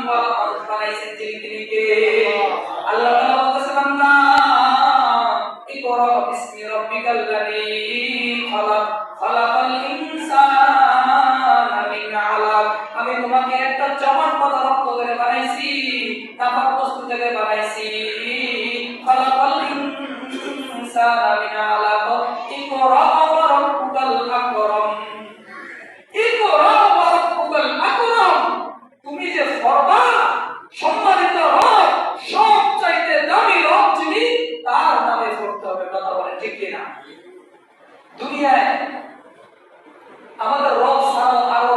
ওয়ালা মানুষ বানাইছেন যিনি তিনি কে আল্লাহ তাআলা বলতেছেন বান্দা ইকরা বিসমি রাব্বিকাল্লাযী খালাক খালাকাল ইনসানা মিন আলাক আমি বানাইছি। তামাক বস্তু থেকে আলাক ইকরা ওয়া রাব্বুকাল আকরাম ইকরা ওয়া রাব্বুকাল আকরাম তুমি যে ফরবা সম্মানিত রব সব চাইতে দামি রব যিনি তার নামে পড়তে হবে কথা বলে ঠিক কিনা দুনিয়ায় আমাদের রব ছাড়াও আরও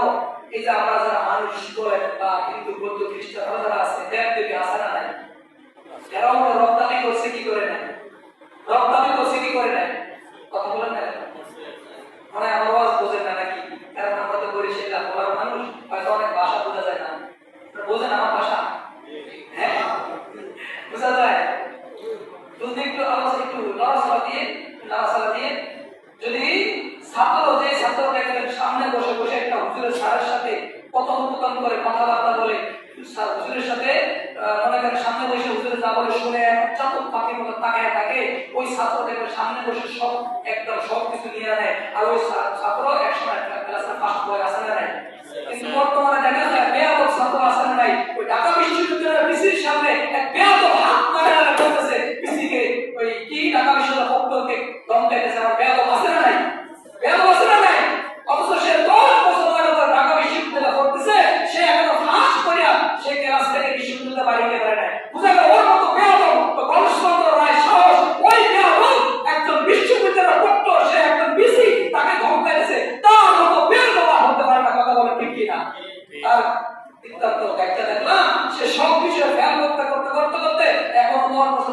এই যে আমরা যারা মানুষ বলেন বা হিন্দু বৌদ্ধ খ্রিস্টান যারা আছে দেব দেবী আছে না নাই। হয় রব দাবি করছে, কি করে নাই? দাবি করছে, কি করে নাই? কথা বলেন না মানে আমার আওয়াজ বোঝেন না নাকি? কারণ আমরা তো বরিশাল বলার মানুষ, হয়তো অনেক ভাষা বোঝা যায় না। বোঝেন আমার ভাষা? হ্যাঁ? বোঝা যায়? যদি একটু আওয়াজ, একটু নড়াচড়া দিয়ে, নাড়াচাড়া দিয়ে যদি ছাত্র যে ছাত্র দেখবেন সামনে বসে বসে একটা হুজুরের স্যারের সাথে কথোপকথন করে কথাবার্তা বলে হুজুরের সাথে মনে সামনে বসে হুজুরের শুনে চাতক মতো থাকে ওই সামনে বসে সব একদম সব কিছু নিয়ে নেয় আর ওই ছাত্র একসময় ক্লাসে ফার্স্ট বয় আসে না কিন্তু বর্তমানে দেখা যায় ছাত্র আসে না নাই, ওই ঢাকা বিশ্ববিদ্যালয়ের সামনে এক হাত বিসিকে ওই কি ঢাকা বিশ্ববিদ্যালয় পক্ষকে দমকাইতেছে আমার বেয়াদব আসে না নাই বেয়াদব আছে না নাই অথচ সে দশ বছর ধরে ধরে ঢাকা বিশ্ববিদ্যালয় পড়তেছে সে এখনও ফাঁস করিয়া সে ক্লাস থেকে বিশ্ববিদ্যালয় বাড়িতে পারে নাই বুঝা গেল ওর মতো বেয়াদব তো গণতন্ত্র রায় সাহস ওই বেয়াদব একজন বিশ্ববিদ্যালয় পড়তো সে একজন বিসি তাকে ধমকাইতেছে তার মতো বেয়াদব আর হতে পারে না কথা বলে ঠিক কিনা তার বৃত্তান্ত একটা দেখলাম সে সব বিষয়ে ফ্যান করতে করতে করতে করতে এখন তোমার প্রশ্ন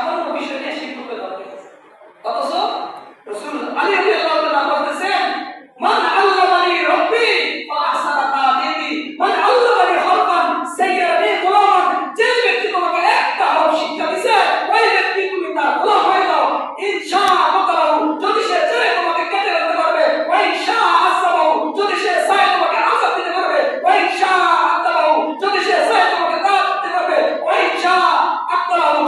সামান্য বিষয় নিয়ে শিক্ষককে ধমকাইতেছে অথচ রসুল আলী রাদিয়াল্লাহু তাআলা বলতেছেন মান আল্লামানি রব্বি ফাহসানা তাদিবি মান আল্লামানি হরফান সাইয়ানি গোলামান যে ব্যক্তি তোমাকে একটা হরফ শিক্ষা দিছে ওই ব্যক্তি তুমি তার গোলাম হয়ে যাও ইনশাআল্লাহ যদি সে চায় তোমাকে কেটে ফেলতে পারবে ওই ইনশাআল্লাহ যদি সে চায় তোমাকে আযাব দিতে পারবে ওই ইনশাআল্লাহ যদি সে চায় তোমাকে দাঁত দিতে পারবে ওই ইনশাআল্লাহ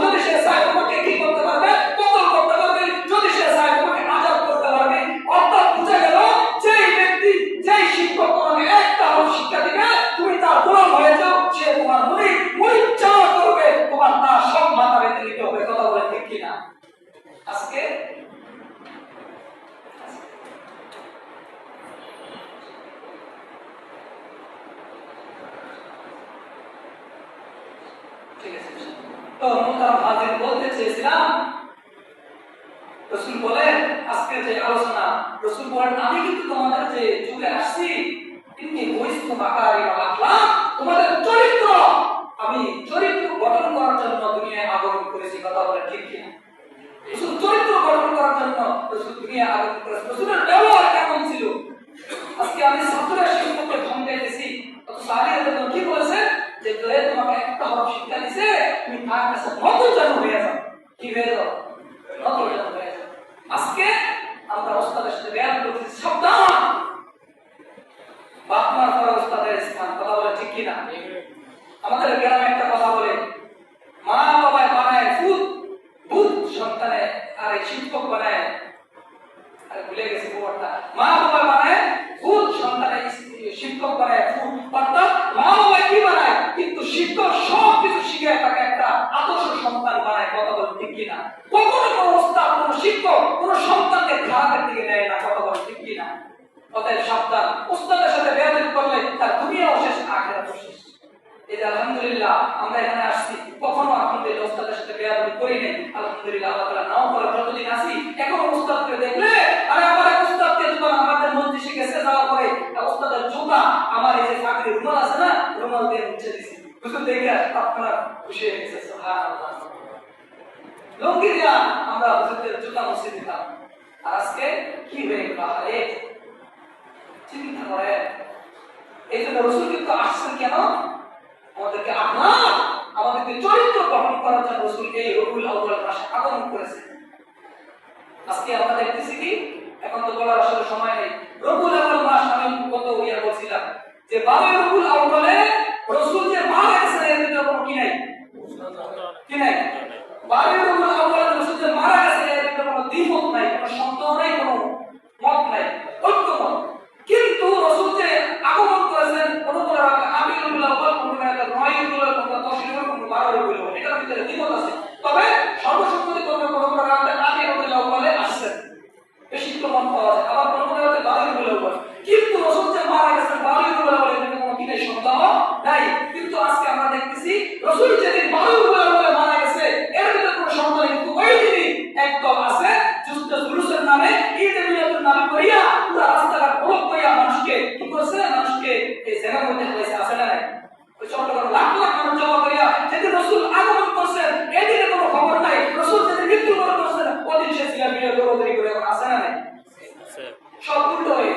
যদি সে চায় তোমাকে কি করতে পারবে কতল করতে পারবে যদি সে চায় তোমাকে আযাব করতে পারবে অর্থাৎ বুঝা গেল যেই ব্যক্তি যেই শিক্ষক তোমাকে একটা হরফ শিক্ষা দিবে তুমি তার গোলাম হয়ে যাও সে তোমার মুড়ি মুড়ি চাওয়া করবে তোমার তার সব মাথা বেঁধে নিতে হবে কথা বলে ঠিক কিনা আজকে ঠিক আছে তো হাজির বলতে চেয়েছিলাম রসুল বলেন আজকে যে আলোচনা রসুল বলেন আমি কিন্তু তোমাদের যে যুগে আসছি তিনি বৈষ্ণ আকারে আখলাম তোমাদের চরিত্র আমি চরিত্র গঠন করার জন্য দুনিয়ায় আগমন করেছি কথা বলে ঠিক কিনা চরিত্র গঠন করার জন্য রসুল দুনিয়ায় আগমন করেছে রসুলের ব্যবহার কেমন ছিল আজকে আমি ছাত্ররা শিক্ষককে ধমকাইতেছি অত সালি রাদিয়াল্লাহু কি বলেছে যে তোরে তোমাকে একটা হরফ শিক্ষা দিছে তুমি তার কাছে নতুন জন্ম হয়ে যাও কি হয়ে যাও নতুন জন্ম হয়ে যাও আজকে আমরা ওস্তাদের সাথে ব্যায়াম করতেছি সাবধান বাপ মার পরে ওস্তাদের স্থান কথা বলে ঠিক কিনা আমাদের গ্রামে একটা কথা বলে মা বাবায় বানায় ভূত ভূত সন্তানে আর এই শিক্ষক বানায় আরে ভুলে গেছি ব্যাপারটা মা বাবা বানায় ভূত সন্তানে শিক্ষক বানায় ভূত অর্থাৎ মা বাবা কি বানায় কিন্তু শিক্ষক সব কিছু শিখে তাকে একটা আদর্শ সন্তান বানায় কথা বলে ঠিক কিনা কখনো কোনো ওস্তাদ কোনো শিক্ষক কোনো সন্তানকে খারাপের দিকে নেয় না কথা বলে ঠিক কিনা অতএব সাবধান। ওস্তাদের সাথে বেয়াদবি করলে তার দুনিয়াও শেষ, আখেরাতও শেষ। এই যে আলহামদুলিল্লাহ, আমরা এখানে আসছি। কখনো আলহামদুলিল্লাহ ওস্তাদের সাথে বেয়াদবি করি নাই, আলহামদুলিল্লাহ আল্লাহ নাও করে যতদিন আসি এখন ওস্তাদকে দেখলে, আরে আমার এক ওস্তাদকে যখন আমাদের মজলিসে গেছে যাওয়ার পরে এক ওস্তাদের জুতা, আমার এই যে চাকরি রুমাল আছে না, রুমাল দিয়ে মুছে দিছি। হুজুর দেখে আপনার খুশি হয়ে গেছে লঙ্গি দিয়া আমরা হুজুরদের জুতা মুছে দিতাম। আজকে কি হয়ে গেল? চিন্তা করে। এই জন্য রসুল কিন্তু আসছেন কেন? আমাদেরকে আপনার আমাদেরকে চরিত্র গঠন করার জন্য রসুল এই রবুল আউ্বাল মাসে আগমন করেছেন। আজকে আমরা দেখতেছি কি? এখন তো বলার আসলে সময় নেই। রবুল আউ্বাল মাস আমি কত ইয়া বলছিলাম যে বারো রবুল আউ্বালে রসুল যে মারা গেছেন, এর ভিতরে কোনো কি নাই? কি নাই? বারো রবুল আউ্বালে রসুল যে মারা গেছেন এর ভিতরে কোনো দ্বিমত নাই কোনো সন্দেহ নাই কোনো মত নাই ঐক্যমত কিন্তু রসুল যে আগমন করেছেন কোন কোন আমি রবুল আউ্বাল কোন কোন নয় রবুল আউ্বাল কোন দশ রবুল কোন বারো রবুল আউ্বাল এটার ভিতরে দ্বিমত আছে তবে সর্বসম্মতি কোন কোন কোন আমি রবুল আউ্বালে আসছেন বেশি প্রমাণ পাওয়া যায় আবার কোন কোন রাতে বারো রবুল আউ্বাল কিন্তু রসুল যে মারা গেছেন বারো রবুল আউ্বাল এর ভিতরে কোনো কি নাই সন্দেহ নাই কিন্তু আজকে আমরা দেখতেছি রসুল যেদিন মারা গেছে এর ভিতরে কোনো সন্দেহ নেই কিন্তু ওই দিনই একদল আছে যুদ্ধ জুলুসের নামে ঈদ মিলাদুল নামে করিয়া পুরো রাস্তাঘাট করিয়া মানুষকে কি করছে? মানুষকে এই মধ্যে ফেলেছে আছে না ওই চট্টগ্রাম লাখ লাখ মানুষ জমা করিয়া যেদিন রসুল আগমন করছেন এদিকে কোনো খবর নাই। রসুল যেদিন মৃত্যুবরণ করছেন ওদিন সে মিডিয়া করে আছে না সব উল্টো হয়ে